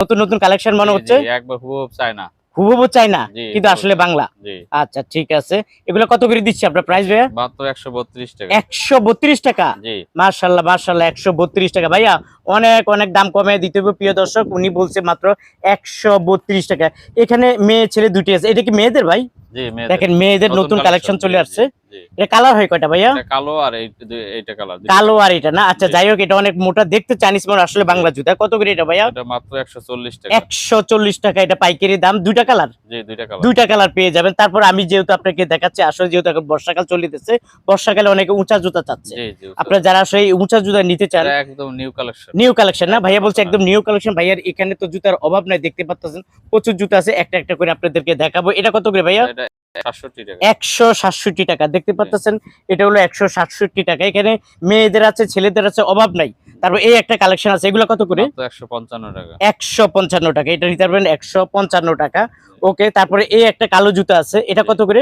নতুন নতুন কালেকশন মনে হচ্ছে? একবার না হুবহু চাই না কিন্তু আসলে বাংলা। আচ্ছা ঠিক আছে। এগুলো কত করে দিচ্ছি আপনার প্রাইস ভাইয়া? মাত্র একশো বত্রিশ টাকা। একশো বত্রিশ টাকা? জি। বত্রিশ টাকা। ভাইয়া অনেক অনেক দাম কমে দিতে হবে প্রিয় দর্শক। উনি বলছে মাত্র একশো বত্রিশ টাকা। এখানে মেয়ে ছেলে দুটি আছে। এটা কি মেয়েদের ভাই। দেখেন মেয়েদের নতুন কালেকশন চলে আসছে। এটা কালার হয় কয়টা ভাইয়া? কালো আর এইটা কালার কালো আর এটা না? আচ্ছা যাই হোক এটা অনেক মোটা। দেখতে চাইনিজ মনে আসলে বাংলা জুতা। কত করে এটা ভাইয়া? এটা মাত্র একশো চল্লিশ টাকা। এটা পাইকারি দাম। দুইটা কালার জি দুইটা কালার দুইটা কালার পেয়ে যাবেন। তারপর আমি যেহেতু আপনাকে দেখাচ্ছি আসলে যেহেতু এখন বর্ষাকাল চলিতেছে বর্ষাকালে অনেকে উঁচা জুতা চাচ্ছে। আপনারা যারা আসলে উঁচা জুতা নিতে চান একদম নিউ কালেকশন নিউ কালেকশন না? ভাইয়া বলছে একদম নিউ কালেকশন ভাইয়ার এখানে তো জুতার অভাব নাই দেখতে পাচ্ছেন প্রচুর জুতা আছে। একটা একটা করে আপনাদেরকে দেখাবো। এটা কত করে ভাইয়া? একশো সাতষট্টি টাকা। দেখতে পাচ্ছেন এটা হলো একশো সাতষট্টি টাকা। এখানে মেয়েদের আছে ছেলেদের আছে অভাব নাই। তারপর এই একটা কালেকশন আছে এগুলো কত করে? একশো পঞ্চান্ন টাকা। একশো পঞ্চান্ন টাকা। এটা নিতে পারবেন একশো পঞ্চান্ন টাকা। ওকে তারপরে এই একটা কালো জুতা আছে এটা কত করে?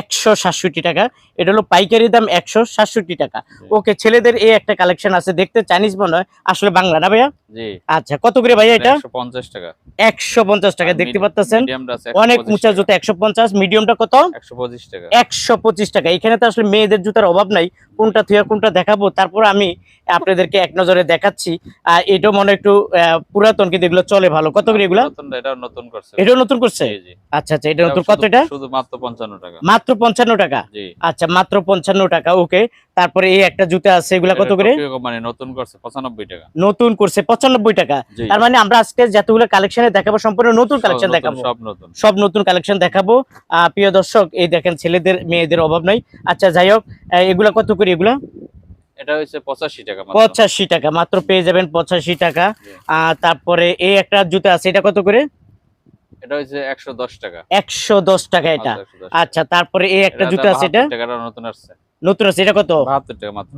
একশো সাতষট্টি টাকা। এটা হলো পাইকারি দাম একশো সাতষট্টি টাকা। ওকে ছেলেদের এই একটা কালেকশন আছে দেখতে চাইনিজ মনে হয় আসলে বাংলা না ভাইয়া? আচ্ছা কত করে ভাইয়া এটা? পঞ্চাশ টাকা। একশো পঞ্চাশ টাকা দেখতে পাচ্ছেন অনেক উঁচা জুতা একশো পঞ্চাশ মিডিয়ামটা কত? একশো পঁচিশ টাকা। একশো পঁচিশ টাকা। এখানে তো আসলে মেয়েদের জুতার অভাব নাই। কোনটা থুয়া কোনটা দেখাবো? তারপর আমি আপনাদেরকে এক নজরে দেখাচ্ছি। আর এটাও মনে একটু পুরাতন কিন্তু এগুলো চলে ভালো। কত করে এগুলা? নতুন করছে। এটাও নতুন করছে? আচ্ছা আচ্ছা এটা নতুন কত এটা? শুধু মাত্র পঞ্চান্ন টাকা। মাত্র পঞ্চান্ন টাকা? আচ্ছা মাত্র পঞ্চান্ন টাকা ওকে। তারপরে এই একটা জুতা আছে এগুলা কত করে? মানে নতুন করছে পঁচানব্বই টাকা। নতুন করছে পঁচানব্বই টাকা। তার মানে আমরা আজকে যতগুলো কালেকশনে দেখাবো সম্পূর্ণ নতুন কালেকশন দেখাবো। সব নতুন। সব নতুন কালেকশন দেখাবো। আহ, প্রিয় দর্শক এই দেখেন ছেলেদের মেয়েদের অভাব নাই। আচ্ছা যাই হোক এগুলা কত করে এগুলা? এটা হচ্ছে পঁচাশি টাকা মাত্র। পঁচাশি টাকা মাত্র পেয়ে যাবেন পঁচাশি টাকা। তারপরে এই একটা জুতা আছে এটা কত করে? এটা হচ্ছে একশো দশ টাকা। একশো দশ টাকা এটা। 110। আচ্ছা তারপরে এই একটা জুতা আছে এটা? 72 নতুন আসছে। নতুন আছে এটা কত?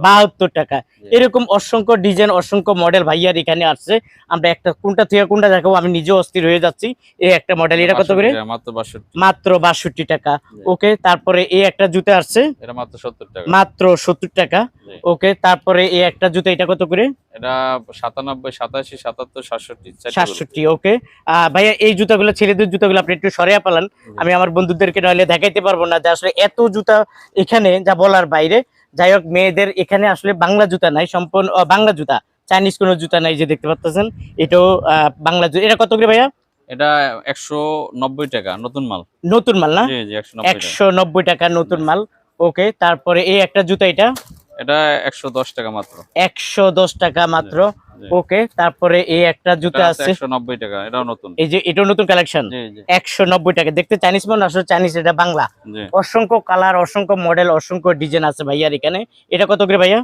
বাহাত্তর টাকা। এরকম অসংখ্য ডিজাইন অসংখ্য মডেল ভাইয়ার এখানে আসছে। আমরা একটা কোনটা থেকে কোনটা দেখাবো আমি নিজেও অস্থির হয়ে যাচ্ছি। এই একটা মডেল এটা কত করে? মাত্র বাষট্টি। টাকা। ওকে তারপরে এই একটা জুতা আসছে। মাত্র সত্তর টাকা। ওকে তারপরে এই একটা জুতা এটা কত করে? এটা সাতানব্বই সাতাশি সাতাত্তর সাতষট্টি চারটে সাতষট্টি ওকে ভাইয়া এই জুতাগুলো ছেলেদের জুতাগুলো আপনি একটু সরিয়ে পালান আমি আমার বন্ধুদেরকে নইলে দেখাইতে পারব না যে আসলে এত জুতা এখানে যা বলার বাইরে। যাই হোক মেয়েদের এখানে আসলে বাংলা জুতা নাই সম্পূর্ণ বাংলা জুতা। চাইনিজ কোনো জুতা নাই যে দেখতে পাচ্ছেন এটাও বাংলা জুতা এটা কত করে ভাইয়া? এটা একশো নব্বই টাকা নতুন মাল। নতুন মাল না? একশো নব্বই টাকা নতুন মাল। ওকে তারপরে এই একটা জুতা এটা। এটা একশো দশ টাকা মাত্র। একশো দশ টাকা মাত্র। ওকে তারপরে এই একটা জুতা আছে। একশো নব্বই টাকা এটাও নতুন। এই যে এটাও নতুন কালেকশন? জি জি। একশো নব্বই টাকা। দেখতে চাইনিজ মন আসলে চাইনিজ এটা বাংলা। অসংখ্য কালার অসংখ্য মডেল অসংখ্য ডিজাইন আছে ভাইয়ার এখানে। এটা কত করে ভাইয়া?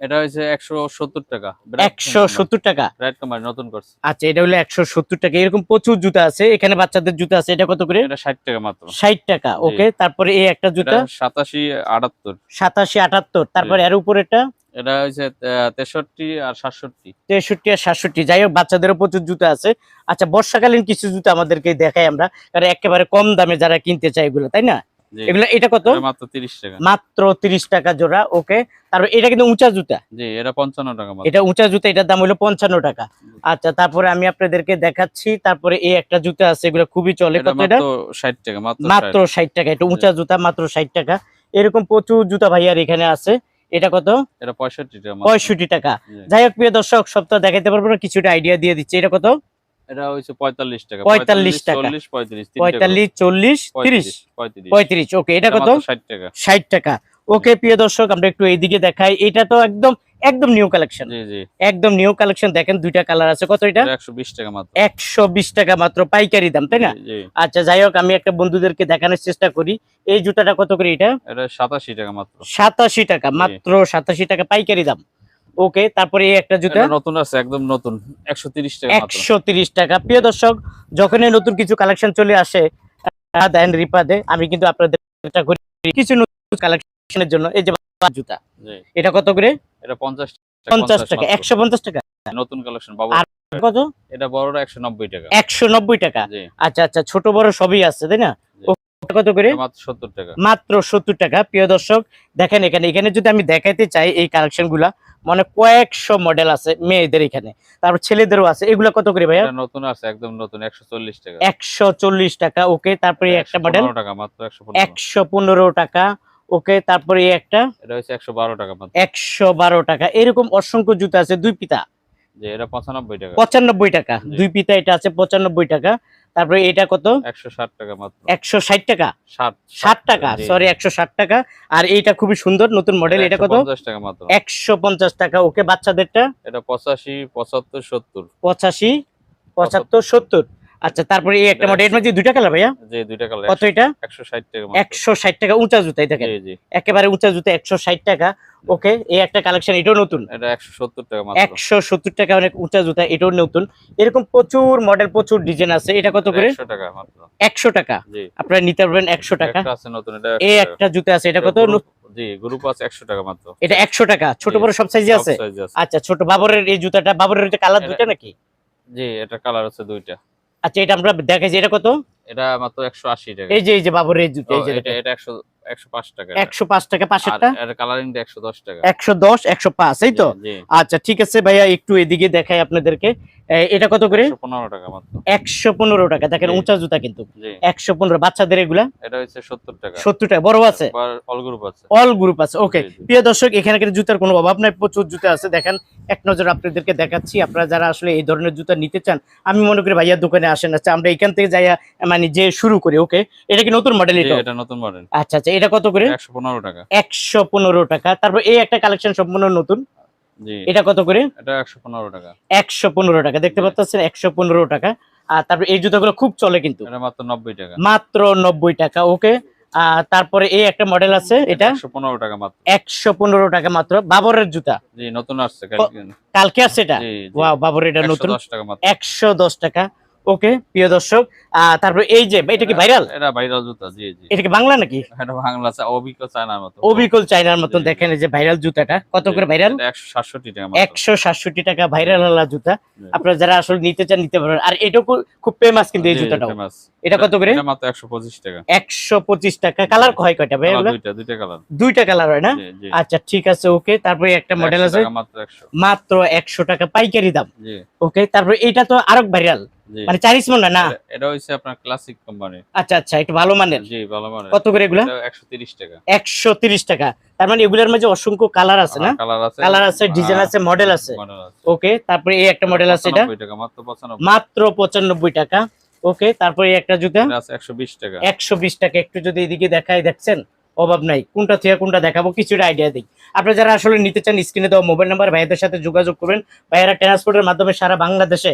এটা হচ্ছে একশো সত্তর টাকা। একশো সত্তর টাকা? কোম্পানি নতুন করছে। আচ্ছা এটা হলো একশো সত্তর টাকা। এরকম প্রচুর জুতা আছে। এখানে বাচ্চাদের জুতা আছে। এটা কত করে? এটা ষাট টাকা মাত্র। ষাট টাকা ওকে। তারপরে এই একটা জুতা? এটা সাতাশি আটাত্তর। সাতাশি আটাত্তর। তারপরে এর উপরেটা এটা হচ্ছে আহ, তেষট্টি আর সাতষট্টি। তেষট্টি আর সাতষট্টি। যাই হোক বাচ্চাদেরও প্রচুর জুতা আছে। আচ্ছা বর্ষাকালীন কিছু জুতা আমাদেরকে দেখাই আমরা। কারণ একেবারে কম দামে যারা কিনতে চায় এগুলো তাই না? এগুলো এটা কত? মাত্র তিরিশ টাকা। মাত্র তিরিশ টাকা জোড়া ওকে। তারপর এটা কিন্তু উঁচা জুতা। জি এটা পঞ্চান্ন টাকা এটা উঁচা জুতা এটার দাম হলো টাকা। আচ্ছা তারপরে আমি আপনাদেরকে দেখাচ্ছি তারপরে এই একটা জুতা আছে এগুলো খুবই চলে। এটা কত এটা? মাত্র ষাট টাকা মাত্র মাত্র ষাট টাকা এটা উঁচা জুতা মাত্র ষাট টাকা। এরকম প্রচুর জুতা ভাইয়ার এখানে আছে। এটা কত? এটা পঁয়ষট্টি টাকা মাত্র। পঁয়ষট্টি টাকা। যাই হোক প্রিয় দর্শক সপ্তাহ দেখাইতে পারব না কিছুটা আইডিয়া দিয়ে দিচ্ছি। এটা কত? এটা হচ্ছে পঁয়তাল্লিশ টাকা। 45 টাকা। চল্লিশ পঁয়ত্রিশ তিনটে পঁয়তাল্লিশ চল্লিশ করে। তিরিশ। পঁয়ত্রিশ পঁয়ত্রিশ। ওকে এটা কত? ষাট টাকা। ষাট টাকা। ওকে প্রিয় দর্শক আমরা একটু এইদিকে দেখাই। এটা তো একদম একদম নিউ কালেকশন জি জি। একদম নিউ কালেকশন দেখেন দুইটা কালার আছে। কত এটা? একশো বিশ টাকা মাত্র। একশো বিশ টাকা মাত্র। পাইকারি দাম তাই না? আচ্ছা যাই হোক আমি একটা বন্ধুদেরকে দেখানোর চেষ্টা করি। এই জুতাটা কত করে এটা? এটা সাতাশি টাকা মাত্র। সাতাশি টাকা মাত্র সাতাশি টাকা পাইকারি দাম। ওকে তারপরে এই একটা জুতা। নতুন আছে একদম নতুন। একশো তিরিশ টাকা মাত্র। একশো তিরিশ টাকা। প্রিয় দর্শক যখনই নতুন কিছু কালেকশন চলে আসে দেন রিপাদে আমি কিন্তু আপনাদের চেষ্টা করি কিছু নতুন কালেকশনের জন্য। এই যে জুতা এটা কত করে? এটা পঞ্চাশ পঞ্চাশ টাকা মাত্র। একশো পঞ্চাশ টাকা? নতুন কালেকশন বাবু কত? এটা বড়টা একশো নব্বই টাকা। একশো নব্বই টাকা। জি। আচ্ছা আচ্ছা ছোট বড় সবই আছে তাই না। কত করে? মাত্র সত্তর টাকা। প্রিয় দর্শক দেখেন এখানে এখানে যদি আমি দেখাইতে চাই এই কালেকশনগুলা মানে কয়েকশো মডেল আছে মেয়েদের এখানে। তারপর ছেলেদেরও আছে। এগুলো কত করে ভাইয়া? নতুন আছে একদম নতুন একশো চল্লিশ টাকা। একশো টাকা ওকে। তারপরে এই একটা মডেল 115 টাকা মাত্র একশো পনেরো। টাকা ওকে। তারপরে একটা এটা হচ্ছে একশো বারো টাকা একশো বারো টাকা। এরকম অসংখ্য জুতা আছে দুই পিতা। যে এটা পঁচানব্বই টাকা। পঁচানব্বই টাকা। দুই পিতা এটা আছে পঁচানব্বই টাকা। তারপরে এটা কত? একশো ষাট টাকা মাত্র। একশো ষাট টাকা? ষাট টাকা সরি একশো ষাট টাকা। আর এইটা খুবই সুন্দর নতুন মডেল এটা কত? 150 টাকা মাত্র। একশো পঞ্চাশ টাকা ওকে বাচ্চাদেরটা? এটা পঁচাশি পঁচাত্তর সত্তর। পঁচাশি পঁচাত্তর সত্তর। আচ্ছা তারপরে এই একটা মডেল এর মধ্যে দুইটা কালার ভাইয়া? যে দুইটা কালার কত এটা? একশো ষাট টাকা মাত্র। একশো ষাট টাকা উঁচা জুতাই দেখেন। জি জি। একেবারে উঁচা জুতা একশো ষাট টাকা। ওকে এই একটা কালেকশন এটাও নতুন? এটা একশো সত্তর টাকা মাত্র। একশো সত্তর টাকা অনেক উঁচা জুতা এটাও নতুন। এরকম প্রচুর মডেল প্রচুর ডিজাইন আছে। এটা কত করে? একশো টাকা মাত্র। একশো টাকা। জি। আপনারা নিতে পারবেন একশো টাকা। একটা আছে নতুন এটা এই একটা জুতা আছে এটা কত? জি গ্রুপ আছে একশো টাকা মাত্র। এটা একশো টাকা। ছোট বড় সব সাইজে আছে। আচ্ছা ছোট বাবরের এই জুতাটা বাবরের কালার এটা- দুইটা নাকি? জি এটা কালার আছে দুইটা। আচ্ছা এটা আমরা দেখাইছি এটা কত? এটা মাত্র 180 টাকা। এই যে এই যে বাবুর এই জুতো এই যে এটা এটা 100 আচ্ছা ঠিক আছে ভাইয়া একটু এদিকে দেখাই আপনাদেরকে। এটা কত করে? একশো পনেরো টাকা মাত্র। একশো পনেরো টাকা দেখেন উঁচা জুতা কিন্তু। একশো পনেরো বাচ্চাদের এগুলা? সত্তর টাকা। বড় আছে? অল গ্রুপ আছে। অল গ্রুপ আছে ওকে জি, জি। প্রিয় দর্শক এখানে জুতার কোনো অভাব নাই প্রচুর জুতা আছে। দেখেন এক নজর আপনাদেরকে দেখাচ্ছি আপনারা যারা আসলে এই ধরনের জুতা নিতে চান আমি মনে করি ভাইয়ার দোকানে আসেন আচ্ছা আমরা এখান থেকে যাইয়া মানে যে শুরু করি ওকে এটা কি নতুন মডেল এটা এটা নতুন মডেল আচ্ছা আচ্ছা এটা কত করে? একশো পনেরো টাকা। একশো পনেরো টাকা। তারপর এই একটা কালেকশন সম্পূর্ণ নতুন। জি। এটা কত করে? এটা একশো পনেরো টাকা। একশো পনেরো টাকা। দেখতে। পাচ্ছেন একশো পনেরো টাকা। আর তারপর এই জুতাগুলো খুব চলে কিন্তু। এটা মাত্র নব্বই টাকা। মাত্র নব্বই টাকা ওকে। আর তারপরে এই একটা মডেল আছে এটা? একশো পনেরো টাকা মাত্র। একশো পনেরো টাকা মাত্র। বাবরের জুতা। জি নতুন আসছে কালকে। কালকে আছে এটা? ওয়াও বাবর এটা নতুন। দশ টাকা মাত্র। একশো দশ টাকা। ওকে প্রিয় দর্শক তারপর এই যে এটা কি ভাইরাল? এটা ভাইরাল জুতা জি জি। এটা কি বাংলা নাকি? এটা বাংলা আছে অভিজ্ঞ চায়নার মতো। অবিকল জি, জি। দেখেন এই যে ভাইরাল জুতাটা। কত করে ভাইরাল? এটা একশো সাতষট্টি টাকা মাত্র। একশো সাতষট্টি টাকা ভাইরাল হলা জুতা। আপনারা যারা আসলে নিতে চান নিতে পারেন আর এটাও খুব- ফেমাস কিন্তু এই জি, জি, জুতাটাও এটা কত করে? এটা মাত্র একশো পঁচিশ টাকা। একশো পঁচিশ টাকা। কালার হয় কয়টা ভাই? দুইটা দুইটা কালার। দুইটা কালার হয় না? আচ্ছা ঠিক আছে ওকে। তারপরে একটা মডেল 100 আছে। মাত্র একশো। মাত্র একশো টাকা পাইকারি দাম। জি। ওকে তারপর এটা তো আরক ভাইরাল। মানে চারিস মন না? এটা- হচ্ছে আপনার ক্লাসিক কোম্পানি আচ্ছা আচ্ছা একটু ভালো মানের? জি ভালো মানে কত করে এগুলা? একশো তিরিশ টাকা। একশো তিরিশ টাকা। তার মানে এগুলোর মাঝে অসংখ্য কালার আছে না? কালার আছে। কালার আছে ডিজাইন আছে মডেল আছে। ওকে তারপরে এই একটা মডেল আছে এটা। 95 মাত্র পঁচানব্বই। মাত্র পঁচানব্বই টাকা। ওকে তারপরে এই একটা জুতা। আছে একশো বিশ টাকা। একশো বিশ টাকা। একটু যদি এদিকে দেখাই দেখছেন? অভাব নাই। কোনটা থেকে কোনটা দেখাবো কিছুটা আইডিয়া দিই। আপনারা যারা আসলে নিতে চান স্ক্রিনে দেওয়া মোবাইল নাম্বার ভাইয়াদের সাথে যোগাযোগ করবেন। ভাইয়ারা ট্রান্সপোর্টের মাধ্যমে সারা বাংলাদেশে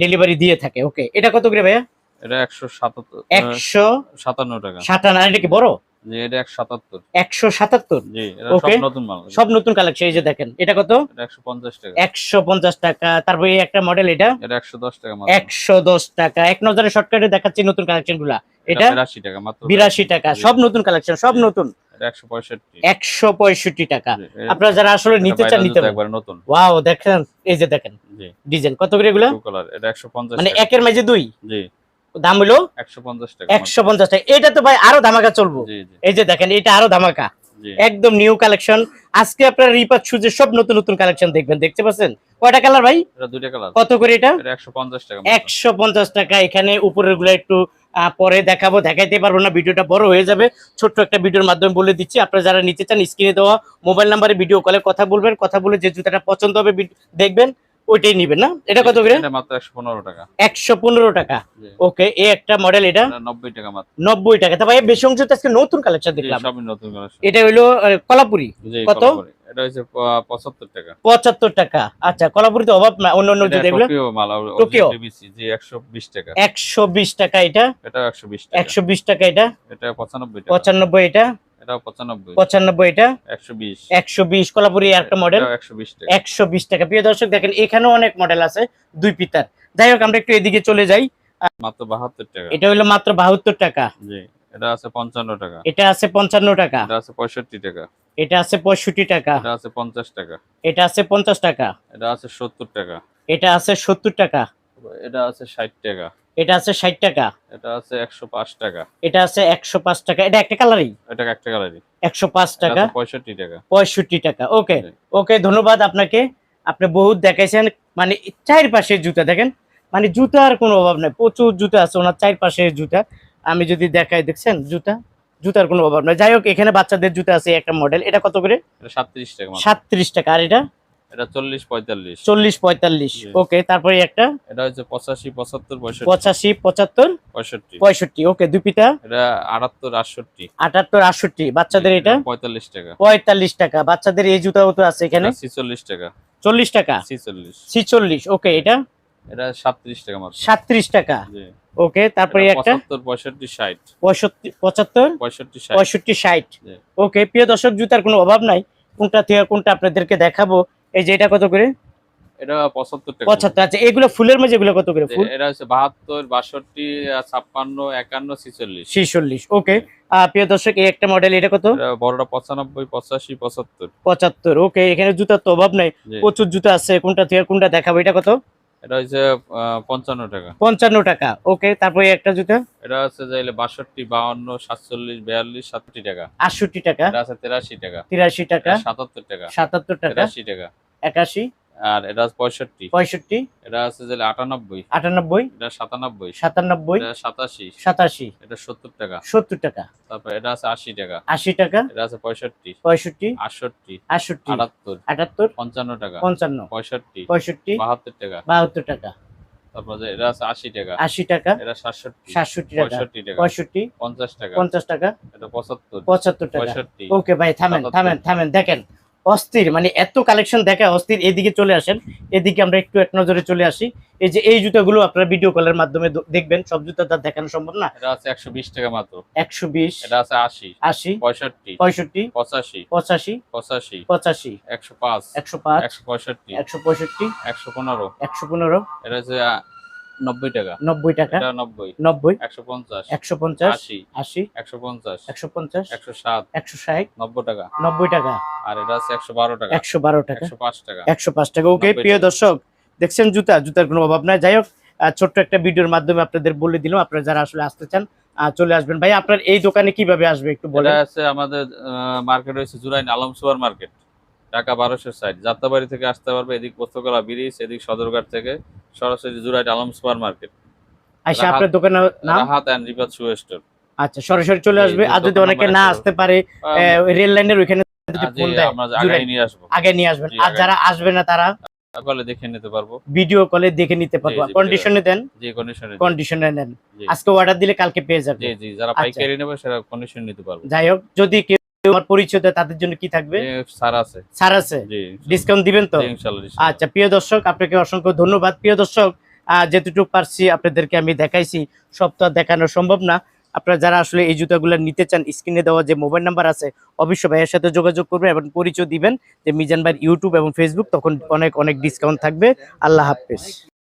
ডেলিভারি দিয়ে থাকে। ওকে এটা কত করে ভাইয়া? এটা একশো সাতাত্তর একশো সাতান্ন টাকা। সাতান্ন এটা কি বড়? জি এটা একশো সাতাত্তর। সব নতুন মাল। সব নতুন কালেকশন এই যে দেখেন এটা কত? এটা একশো পঞ্চাশ টাকা। একশো পঞ্চাশ টাকা। তারপরে এই একটা মডেল এটা? এটা একশো দশ টাকা মাত্র। একশো দশ টাকা। এক নজরে শর্টকাটে দেখাচ্ছি নতুন কালেকশনগুলা। এটা? বিরাশি টাকা মাত্র। বিরাশি টাকা। সব নতুন কালেকশন সব নতুন। একশো পঁয়ষট্টি। টাকা। আপনারা যারা আসলে নিতে চান নিতে জুতা পারেন। একবারে নতুন। ওয়াও দেখেন এই যে দেখেন ডিজাইন। কত করে এগুলা? টু কালার এটা একশো পঞ্চাশ মানে টাকা। একের মাঝে দুই? জি। দাম হলো? একশো পঞ্চাশ টাকা একশো পঞ্চাশ টাকা। এটা তো ভাই আরও ধামাকা চলবো। এই যে দেখেন এটা আরও ধামাকা। একদম নিউ কালেকশন আজকে আপনারা রিপাত সুজের সব নতুন নতুন কালেকশন দেখবেন। দেখতে পাচ্ছেন? কয়টা কালার ভাই? দুইটা কালার কত করে এটা? একশো পঞ্চাশ টাকা একশো পঞ্চাশ টাকা। এখানে উপরেরগুলো একটু পরে দেখাবো, দেখাইতে পারব না, ভিডিওটা বড় হয়ে যাবে। ছোট্ট একটা ভিডিওর মাধ্যমে বলে দিচ্ছি, আপনারা যারা নিতে চান স্ক্রিনে দেওয়া মোবাইল নাম্বারে ভিডিও কলে কথা বলবেন, কথা বলে যে জুতাটা পছন্দ হবে, দেখবেন। ওইটাই নিবেন না? এটা কত করে? মাত্র একশো পনেরো টাকা। ওকে এই একটা মডেল এটা? এটা নব্বই টাকা মাত্র। নব্বই টাকা। তা ভাই বেশি অংশ তো আজকে নতুন কালেকশন দেখলাম। সবই নতুন collection। এটা হইল আহ, কলাপুরি। কত? এটা হচ্ছে প- পঁচাত্তর টাকা। পঁচাত্তর টাকা। আচ্ছা কলাপুরি তো অভাব না অন্য অন্য এগুলো টোকিও জি একশো বিশ টাকা। একশো বিশ টাকা এটা? এটা একশো বিশ টাকা। টাকা এটা? এটা টাকা। পঁচানব্বই এটা? এটা? একশো বিশ। কলাপুরি একটা মডেল একশো বিশ টাকা। প্রিয় দর্শক দেখেন এখানেও অনেক মডেল আছে দুই পিতার। যাই হোক আমরা একটু এদিকে চলে যাই। মাত্র বাহাত্তর টাকা। এটা হলো মাত্র বাহাত্তর টাকা। এটা আছে পঞ্চান্ন টাকা। এটা আছে পঞ্চান্ন টাকা। এটা আছে পঁয়ষট্টি টাকা। এটা আছে পঁয়ষট্টি টাকা। এটা আছে পঞ্চাশ টাকা। এটা আছে পঞ্চাশ টাকা। এটা আছে সত্তর টাকা। এটা আছে সত্তর টাকা। এটা আছে ষাট টাকা। এটা আছে ষাট টাকা। এটা আছে একশো পাঁচ টাকা। এটা আছে একশো পাঁচ টাকা। এটা একটা কালারই এটা একটা কালারই একশো পাঁচ এটা টাকা। আছে পঁয়ষট্টি টাকা। পঁয়ষট্টি টাকা। ওকে ওকে ধন্যবাদ আপনাকে। আপনি বহুত দেখাইছেন মানে চারপাশে জুতা দেখেন। মানে জুতার কোনো অভাব নাই। প্রচুর জুতা আছে ওনার চারপাশে জুতা। আমি যদি দেখাই দেখছেন জুতা? জুতার কোনো অভাব নাই। যাই হোক এখানে বাচ্চাদের জুতা আছে একটা মডেল এটা কত করে? সাতত্রিশ টাকা। সাতত্রিশ টাকা। আর এটা? এটা চল্লিশ পঁয়তাল্লিশ। চল্লিশ পঁয়তাল্লিশ। জি। ওকে তারপরে একটা? এটা হচ্ছে ওকে দুপিটা এটা বাচ্চাদের এটা পঁয়তাল্লিশ টাকা। পঁয়তাল্লিশ টাকা। বাচ্চাদের এই জুতাও তো আছে এখানে? ছিচল্লিশ টাকা। চল্লিশ টাকা? ছিচল্লিশ। ছিচল্লিশ। ওকে এটা? এটা সাতত্রিশ টাকা মাত্র। টাকা। জি। ওকে তারপরে একটা? পঁচাত্তর পঁয়ষট্টি ষাট। পঁয়ষট্টি পঁচাত্তর? পঁয়ষট্টি ষাট। পঁয়ষট্টি ষাট। জি। ওকে প্রিয় দর্শক জুতার কোনো অভাব নাই। কোনটা থেকে কোনটা আপনাদেরকে দেখাবো। এই যে এটা কত করে? এটা পঁচাত্তর টাকা। পঁচাত্তর আচ্ছা এগুলো ফুলের মধ্যে এগুলো কত করে? ফুল? এটা হচ্ছে বাহাত্তর বাষট্টি ছাপ্পান্ন একান্ন ছিচল্লিশ। ছিচল্লিশ ওকে। প্রিয় দর্শক এই একটা মডেল এটা কত? বড়টা পঁচানব্বই পঁচাশি পঁচাত্তর। পঁচাত্তর ওকে। এখানে জুতার তো অভাব নাই। প্রচুর জুতা আছে। কোনটা থেকে কোনটা দেখাবো? এটা কত? এটা হচ্ছে আহ, পঞ্চান্ন টাকা। পঞ্চান্ন টাকা। ওকে তারপরে একটা জুতা? এটা হচ্ছে যাইলে বাষট্টি বাউন্ন সাতচল্লিশ বিয়াল্লিশ সাতটি টাকা। আটষট্টি টাকা। এটা আছে তেরাশি টাকা। তিরাশি টাকা। এটা সাতাত্তর টাকা। সাতাত্তর টাকা। তেরাশি টাকা। একাশি। আর এটা আছে পঁয়ষট্টি। পঁয়ষট্টি। এটা আছে যাইলে আটানব্বই। আটানব্বই। এটা সাতানব্বই। সাতানব্বই। এটা সাতাশি। সাতাশি। এটা সত্তর টাকা। সত্তর টাকা। তারপর এটা আছে আশি টাকা। আশি টাকা। এটা আছে পঁয়ষট্টি। পঁয়ষট্টি। আটষট্টি। আটষট্টি। আটাত্তর। আটাত্তর। পঞ্চান্ন টাকা। পঞ্চান্ন। পঁয়ষট্টি। পঁয়ষট্টি। বাহাত্তর টাকা। বাহাত্তর টাকা। তারপর এটা আছে আশি টাকা। আশি টাকা। এটা টাকা। টাকা। পঁয়ষট্টি। পঞ্চাশ টাকা। পঞ্চাশ টাকা। এটা টাকা। ওকে ভাই থামেন থামেন থামেন দেখেন। অস্থির মানে এত কালেকশন দেখে অস্থির এদিকে চলে আসেন এদিকে আমরা একটু এক নজরে চলে আসি। এই যে এই জুতাগুলো আপনারা ভিডিও কলের মাধ্যমে দেখবেন সব জুতা তার দেখানো সম্ভব না। এটা আছে 120 টাকা মাত্র। 120 এটা আছে 80 80 65 65 85 85 85 85 105 105 165 165 115 115 এটা আছে 90 টাকা। 90 টাকা। টাকা। টাকা। 105 টাকা। ওকে প্রিয় দর্শক দেখছেন জুতা? জুতার কোনো অভাব নাই। যাই হোক ছোট্ট একটা ভিডিওর মাধ্যমে আপনাদের বলে দিলাম। আপনারা যারা আসলে আসতে চান চলে আসবেন। ভাই আপনার এই দোকানে কীভাবে আসবে একটু বলে আছে আমাদের মার্কেট রয়েছে জুরাইন আলম সুপার মার্কেট ঢাকা বারোশো সাইড যাত্রাবাড়ি থেকে আসতে পারবে এদিক পোস্তকলা ব্রিজ এদিক সদরঘাট থেকে। সরাসরি জুরাইন আলম সুপার মার্কেট। আচ্ছা আপনার দোকানের নাম? Rahat and Ripat shoe store আচ্ছা সরাসরি চলে আসবে। আর যদি অনেকে না আসতে পারে রেল লাইনের ওইখানে যদি ফোন দেয় আমরা। আগাই নিয়ে আসব। আগে নিয়ে আসবেন। আর যারা আসবে না তারা তাহলে দেখে নিতে পারব। ভিডিও কলে দেখে নিতে পারব। জি, কন্ডিশনে দেন। যে কন্ডিশনে কন্ডিশনে নেন। আজকে অর্ডার দিলে কালকে পেয়ে যাবে জি জি যারা আচ্ছা। পাইকারি নেবে সেটা কন্ডিশন নিতে পারব। যাই হোক যদি আমার পরিচয় তাদের জন্য কি থাকবে? সার আছে। ছাড় আছে? ডিসকাউন্ট দিবেন তো। আচ্ছা প্রিয় দর্শক আপনাকে অসংখ্য ধন্যবাদ। প্রিয় দর্শক যেটুকু পারছি আপনাদেরকে আমি দেখাইছি সব তো আর দেখানো সম্ভব না। আপনারা যারা আসলে এই জুতাগুলো নিতে চান স্ক্রিনে দেওয়া যে মোবাইল নাম্বার আছে অবশ্যই ভাইয়ের সাথে যোগাযোগ করবেন এবং পরিচয় দিবেন যে মিজান ভাইয়ের ইউটিউব এবং ফেসবুক তখন অনেক অনেক ডিসকাউন্ট থাকবে। আল্লাহ হাফেজ।